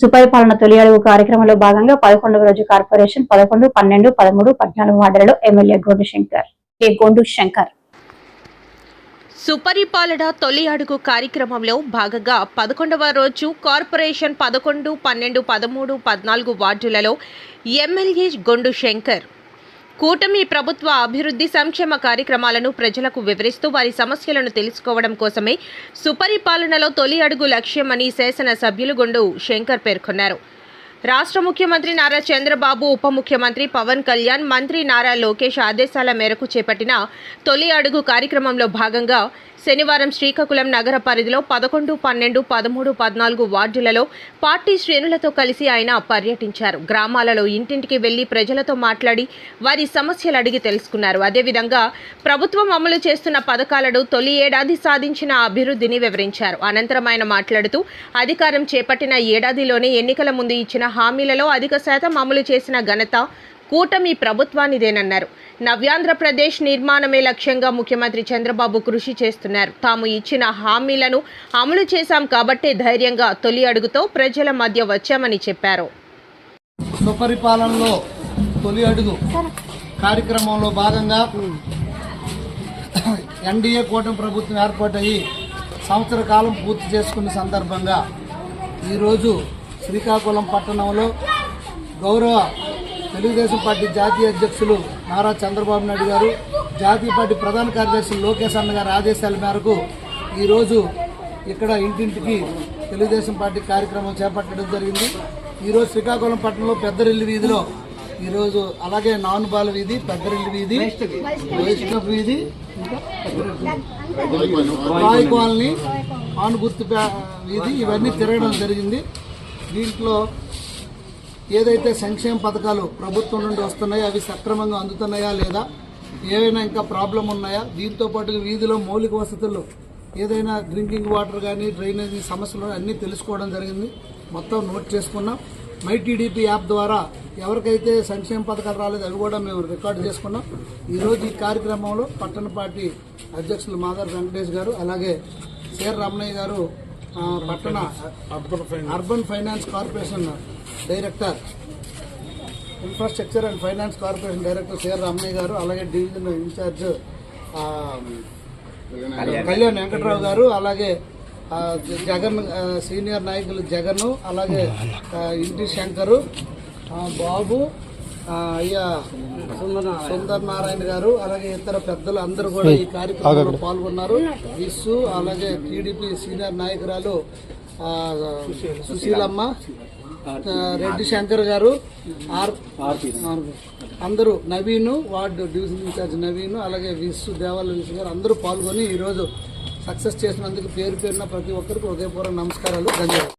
సుపరిపాలన తొలి అడుగు కార్యక్రమంలో భాగంగా పదకొండవ రోజు కార్పొరేషన్ పదకొండు పన్నెండు పదమూడు పద్నాలుగు వార్డులలో ఎమ్మెల్యే గోండు శంకర్. ఏ గోండు శంకర్. సుపరిపాలన తొలి అడుగు కార్యక్రమంలో భాగంగా పదకొండవ రోజు కార్పొరేషన్ పదకొండు పన్నెండు పదమూడు పద్నాలుగు వార్డులలో ఎమ్మెల్యే గొండు శంకర్. కూటమి ప్రభుత్వ అభివృద్ధి సంక్షేమ కార్యక్రమాలను ప్రజలకు వివరిస్తూ వారి సమస్యలను తెలుసుకోవడం కోసమే సుపరిపాలనలో తొలి అడుగు లక్ష్యమని శాసనసభ్యులు గుండు శంకర్ పేర్కొన్నారు. రాష్ట్ర ముఖ్యమంత్రి నారా చంద్రబాబు ఉప ముఖ్యమంత్రి పవన్ కళ్యాణ్ మంత్రి నారా లోకేష్ ఆదేశాల మేరకు చేపట్టిన తొలి అడుగు కార్యక్రమంలో భాగంగా శనివారం శ్రీకాకుళం నగర పరిధిలో పదకొండు పన్నెండు పదమూడు పద్నాలుగు వార్డులలో పార్టీ శ్రేణులతో కలిసి ఆయన పర్యటించారు. గ్రామాలలో ఇంటింటికి వెళ్ళి ప్రజలతో మాట్లాడి వారి సమస్యలు అడిగి తెలుసుకున్నారు. అదేవిధంగా ప్రభుత్వం అమలు చేస్తున్న పథకాలను తొలి ఏడాది సాధించిన అభివృద్ధిని వివరించారు. అనంతరం ఆయన మాట్లాడుతూ అధికారం చేపట్టిన ఏడాదిలోనే ఎన్నికల ముందు ఇచ్చిన హామీలలో అధిక శాతం అమలు చేసిన ఘనత కూటమి ప్రభుత్వానిదేనన్నారు. నవ్యాంధ్రప్రదేశ్ నిర్మాణమే లక్ష్యంగా ముఖ్యమంత్రి చంద్రబాబు కృషి చేస్తున్నారు. తాము ఇచ్చిన హామీలను అమలు చేశాం కాబట్టే ధైర్యంగా తొలి అడుగుతో ప్రజల మధ్య వచ్చామని చెప్పారు. సుపరిపాలనలో తొలి అడుగు కార్యక్రమంలో భాగంగా ఎన్డీఏ కూటమి ప్రభుత్వం ఏర్పాటయ్యి సంవత్సర కాలం పూర్తి చేసుకున్న సందర్భంగా ఈరోజు శ్రీకాకుళం పట్టణంలో గౌరవ తెలుగుదేశం పార్టీ జాతీయ అధ్యక్షులు నారా చంద్రబాబు నాయుడు గారు జాతీయ పార్టీ ప్రధాన కార్యదర్శి లోకేష్ అన్న గారి ఆదేశాల మేరకు ఈరోజు ఇక్కడ ఇంటింటికి తెలుగుదేశం పార్టీ కార్యక్రమం చేపట్టడం జరిగింది. ఈరోజు శ్రీకాకుళం పట్టణంలో పెద్దరిల్లి వీధిలో ఈరోజు అలాగే నానుబాల వీధి పెద్దరిల్లి వీధి వైష్ణవ్ వీధి రాయ్ కాలనీ ఆనుగుర్తు వీధి ఇవన్నీ తిరగడం జరిగింది. దీంట్లో ఏదైతే సంక్షేమ పథకాలు ప్రభుత్వం నుండి వస్తున్నాయో అవి సక్రమంగా అందుతున్నాయా లేదా ఏవైనా ఇంకా ప్రాబ్లం ఉన్నాయా? దీంతో పాటు వీధిలో మౌలిక వసతులు ఏదైనా డ్రింకింగ్ వాటర్ కానీ డ్రైనేజీ సమస్యలు అన్నీ తెలుసుకోవడం జరిగింది. మొత్తం నోట్ చేసుకున్నాం. మై టీడీపీ యాప్ ద్వారా ఎవరికైతే సంక్షేమ పథకాలు రాలేదు అవి కూడా మేము రికార్డు చేసుకున్నాం. ఈరోజు ఈ కార్యక్రమంలో పట్టణ పార్టీ అధ్యక్షులు మాధవ్ వెంకటేష్ గారు అలాగే సేర్ రమణయ్య గారు పట్టణ urban finance corporation director infrastructure and finance corporation director CR Ramanayya garu అలాగే డివిజన్ ఇన్ఛార్జ్ ఆ, కళ్యాణ్ వెంకట్రావు గారు అలాగే జగన్ సీనియర్ నాయకులు జగన్ అలాగే ఇంటి శంకరు బాబు అయ్యా సుందర్ నారాయణ గారు అలాగే ఇతర పెద్దలు అందరూ కూడా ఈ కార్యక్రమంలో పాల్గొన్నారు. విస్సు అలాగే టీడీపీ సీనియర్ నాయకురాలు ఆ, సుశీలమ్మ రెడ్డి శంకర్ గారు ఆర్ అందరూ Naveen ward division incharge Naveen అలాగే విస్సు దేవాల విస్సు గారు అందరూ పాల్గొని ఈరోజు సక్సెస్ చేసినందుకు పేరు పేరున ప్రతి ఒక్కరికి హృదయపూర్వక నమస్కారాలు ధన్యవాదాలు.